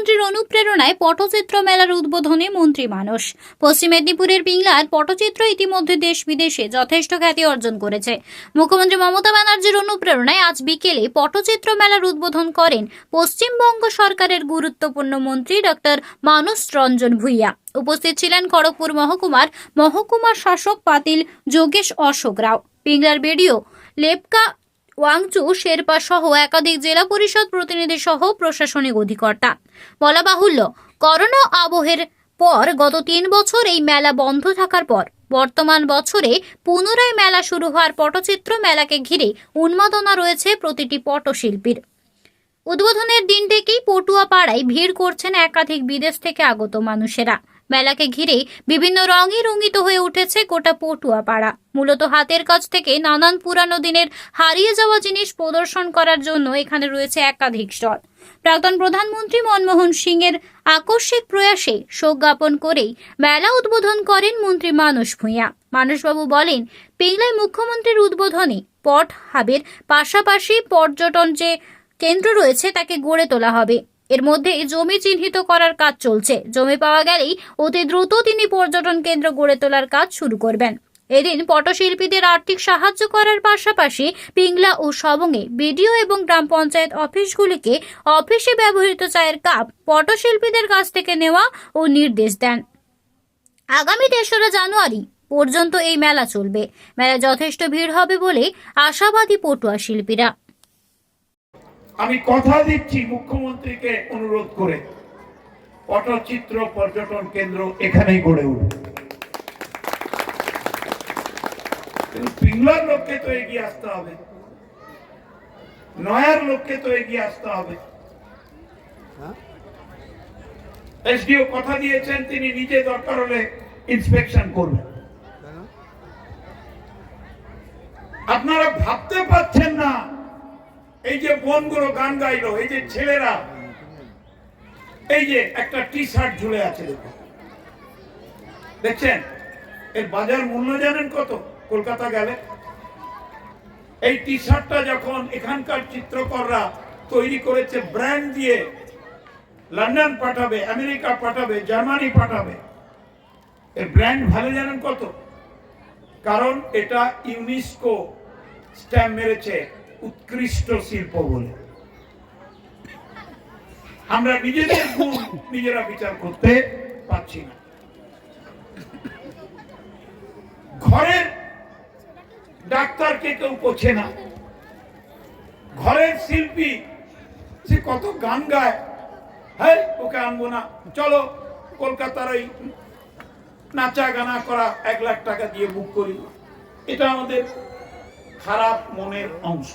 মুখ্যমন্ত্রীর অনুপ্রেরণায় পটচিত্র মেলার উদ্বোধনে মন্ত্রী মানস পশ্চিম মেদিনীপুরের পিংলার পটচিত্র ইতিমধ্যে দেশ বিদেশে যথেষ্ট খ্যাতি অর্জন করেছে। মুখ্যমন্ত্রী মমতা ব্যানার্জির অনুপ্রেরণায় আজ বিকেলে পটচিত্র মেলার উদ্বোধন করেন পশ্চিমবঙ্গ সরকারের গুরুত্বপূর্ণ মন্ত্রী ডক্টর মানস রঞ্জন ভূঁইয়া। উপস্থিত ছিলেন খড়গপুর মহকুমার মহকুমার শাসক পাতিল যোগেশ অশোক রাও। পিংলার বিডিও লেপকা ওয়াংচু, শেরপা সহ একাধিক জেলা পরিষদ প্রতিনিধি সহ প্রশাসনিক অধিকর্তা। বলা বাহুল্য, করোনা আবহের পর গত তিন বছর এই মেলা বন্ধ থাকার পর বর্তমান বছরে পুনরায় মেলা শুরু হওয়ার পটচিত্র মেলাকে ঘিরে উন্মাদনা রয়েছে প্রতিটি পটশিল্পীর। উদ্বোধনের দিন থেকেই পটুয়া পাড়ায় ভিড় করছেন একাধিক বিদেশ থেকে আগত মানুষেরা। মেলাকে ঘিরে বিভিন্ন রঙে রঙিত হয়ে উঠেছে গোটা পটুয়া পাড়া মূলত হাতের কাজ থেকে নানান পুরানো দিনের হারিয়ে যাওয়া জিনিস প্রদর্শন করার জন্য এখানে রয়েছে একাধিক স্টল। প্রাক্তন প্রধানমন্ত্রী মনমোহন সিংয়ের আকস্মিক প্রয়াসে শোক জ্ঞাপন করেই মেলা উদ্বোধন করেন মন্ত্রী মানস ভূঁইয়া। মানসবাবু বলেন পিংলায় মুখ্যমন্ত্রীর উদ্বোধনে পট হাবের পাশাপাশি পর্যটন যে কেন্দ্র রয়েছে তাকে গড়ে তোলা হবে। এর মধ্যে জমি চিহ্নিত করার কাজ চলছে। জমি পাওয়া গেলেই অতি দ্রুত তিনি পর্যটন কেন্দ্র গড়ে তোলার কাজ শুরু করবেন। এদিন পটশিল্পীদের আর্থিক সাহায্য করার পাশাপাশি পিংলা ও সবংয়ে বিডিও এবং গ্রাম পঞ্চায়েত অফিসগুলিকে অফিসে ব্যবহৃত চায়ের কাপ পটশিল্পীদের কাছ থেকে নেওয়া ও নির্দেশ দেন। আগামী তেসরা জানুয়ারি পর্যন্ত এই মেলা চলবে। মেলা যথেষ্ট ভিড় হবে বলে আশাবাদী পটুয়া শিল্পীরা। আমি কথা দিচ্ছি মুখ্যমন্ত্রীকে অনুরোধ করে। পটচিত্র পর্যটন কেন্দ্র এখানেই গড়ে উঠবে। পিংলার তো এগিয়ে আসতে হবে। নয়ার তো এগিয়ে আসতে হবে। এসডিও কথা দিয়েছেন তিনি নিজে দরকার হলে ইন্সপেকশন করবেন। আপনারা ভাবতে পারছেন না এই যে বোনগুলো গান গাইলো, এই যে ছেলেরা, এই যে একটা টি শার্ট ঝুলে আছে দেখছেন? এর বাজার মূল্য জানেন কত? কলকাতা গেলে। এই টি শার্টটা যখন এখানকার চিত্রকররা তৈরি করেছে, ব্র্যান্ড দিয়ে লন্ডন পাঠাবে, আমেরিকা পাঠাবে, জার্মানি পাঠাবে, এর ব্র্যান্ড ভ্যালু জানেন কত? কারণ এটা ইউনেস্কো স্ট্যাম্প মেরেছে। উৎকৃষ্ট শিল্প বলে। আমরা নিজেদের গুণ নিজেরা বিচার করতে পারছি না। ঘরের ডাক্তারকে কেউ পোছে না। ঘরের শিল্পী সে কত গান গায় হ্যাঁ ওকে আনব না। চলো, কলকাতার ওই নাচা গানা করা এক লাখ টাকা দিয়ে বুক করি। এটা আমাদের খারাপ মনের অংশ।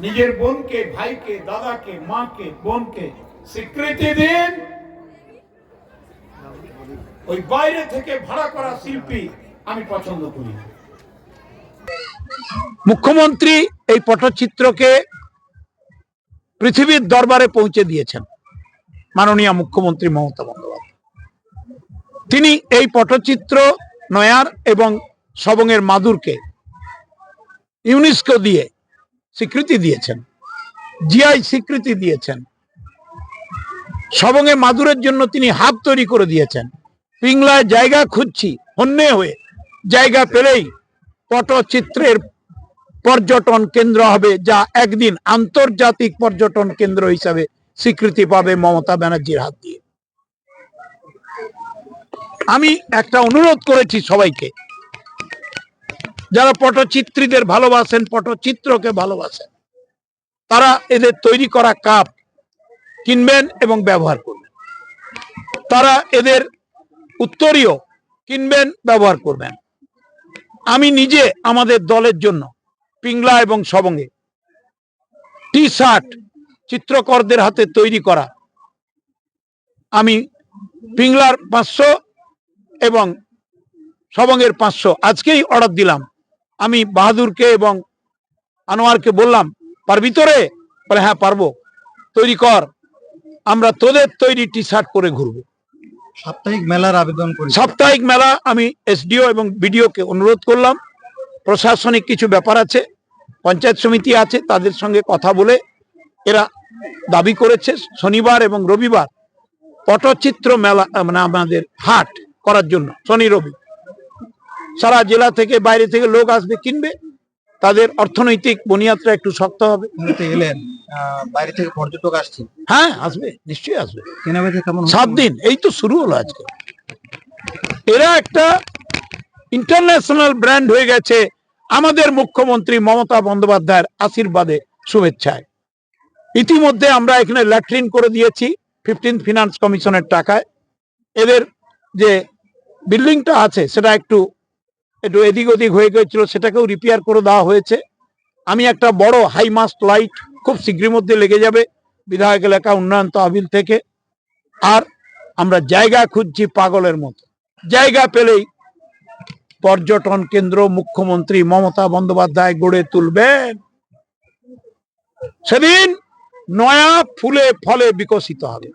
নিজের বোনকে, ভাইকে, দাদাকে, মাকে, বোনকে স্বীকৃতি দিন। ওই বাইরে থেকে ভাড়া করা শিল্পী আমি পছন্দ করি মুখ্যমন্ত্রী এই পটচিত্রকে পৃথিবীর দরবারে পৌঁছে দিয়েছেন। মাননীয় মুখ্যমন্ত্রী মমতা বন্দ্যোপাধ্যায়। তিনি এই পটচিত্র, নয়ার এবং সবংয়ের মাদুরকে ইউনেস্কো দিয়ে স্বীকৃতি দিয়েছেন, জিআই স্বীকৃতি দিয়েছেন সবংয়ে মাদুরের জন্য তিনি হাব তৈরি করে দিয়েছেন। পিংলায় জায়গা খুঁজছি, হন্যে হয়ে, জায়গা পেলেই পটচিত্রের পর্যটন কেন্দ্র হবে, যা একদিন আন্তর্জাতিক পর্যটন কেন্দ্র হিসাবে স্বীকৃতি পাবে মমতা ব্যানার্জির হাত দিয়ে। আমি একটা অনুরোধ করেছি সবাইকে যারা পটচিত্রীদের ভালোবাসেন, পটচিত্রকে ভালোবাসেন, তারা এদের তৈরি করা কাপ কিনবেন এবং ব্যবহার করবেন। তারা এদের উত্তরীয় কিনবেন, ব্যবহার করবেন। আমি নিজে আমাদের দলের জন্য পিংলা এবং সবঙ্গে টি শার্ট চিত্রকরদের হাতে তৈরি করা আমি পিংলার পাঁচশো এবং সবঙ্গের পাঁচশো আজকেই অর্ডার দিলাম। আমি বাহাদুরকে এবং আনোয়ারকে বললাম পারবি তো রে বলে হ্যাঁ পারব। তৈরি কর। আমরা তোদের তৈরি টি শার্ট পরে ঘুরবো। সাপ্তাহিক মেলার আবেদন করি। সাপ্তাহিক মেলা আমি এসডিও এবং বিডিওকে অনুরোধ করলাম। প্রশাসনিক কিছু ব্যাপার আছে পঞ্চায়েত সমিতি আছে তাদের সঙ্গে কথা বলে এরা দাবি করেছে শনিবার এবং রবিবার পটচিত্র মেলা মানে আমাদের হাট করার জন্য শনি রবি। সারা জেলা থেকে বাইরে থেকে লোক আসবে কিনবে। তাদের অর্থনৈতিক বুনিয়াদটা একটু শক্ত হবে। এলেন বাইরে থেকে পর্যটক আসছে হ্যাঁ আসবে নিশ্চয়ই আসবে। কেমন সাত দিন এই তো শুরু হলো আজকে। এরা একটা ইন্টারন্যাশনাল ব্র্যান্ড হয়ে গেছে। আমাদের মুখ্যমন্ত্রী মমতা বন্দ্যোপাধ্যায়ের আশীর্বাদে শুভেচ্ছায়। ইতিমধ্যে আমরা এখানে ল্যাট্রিন করে দিয়েছি ফিফটিন ফিনান্স কমিশনের টাকায়। এদের যে বিল্ডিংটা আছে সেটা একটু একটু এদিক ওদিক হয়ে গেছিল সেটাকেও রিপেয়ার করে দেওয়া হয়েছে। আমি একটা বড় হাই মাস্ট লাইট খুব শীঘ্রের মধ্যে লেগে যাবে, বিধায়ক এলাকা উন্নয়ন তহবিল থেকে। আর আমরা জায়গা খুঁজছি পাগলের মতো। জায়গা পেলেই পর্যটন কেন্দ্র মুখ্যমন্ত্রী মমতা বন্দ্যোপাধ্যায় গড়ে তুলবেন। সেদিন নয়া ফুলে ফলে বিকশিত হবে।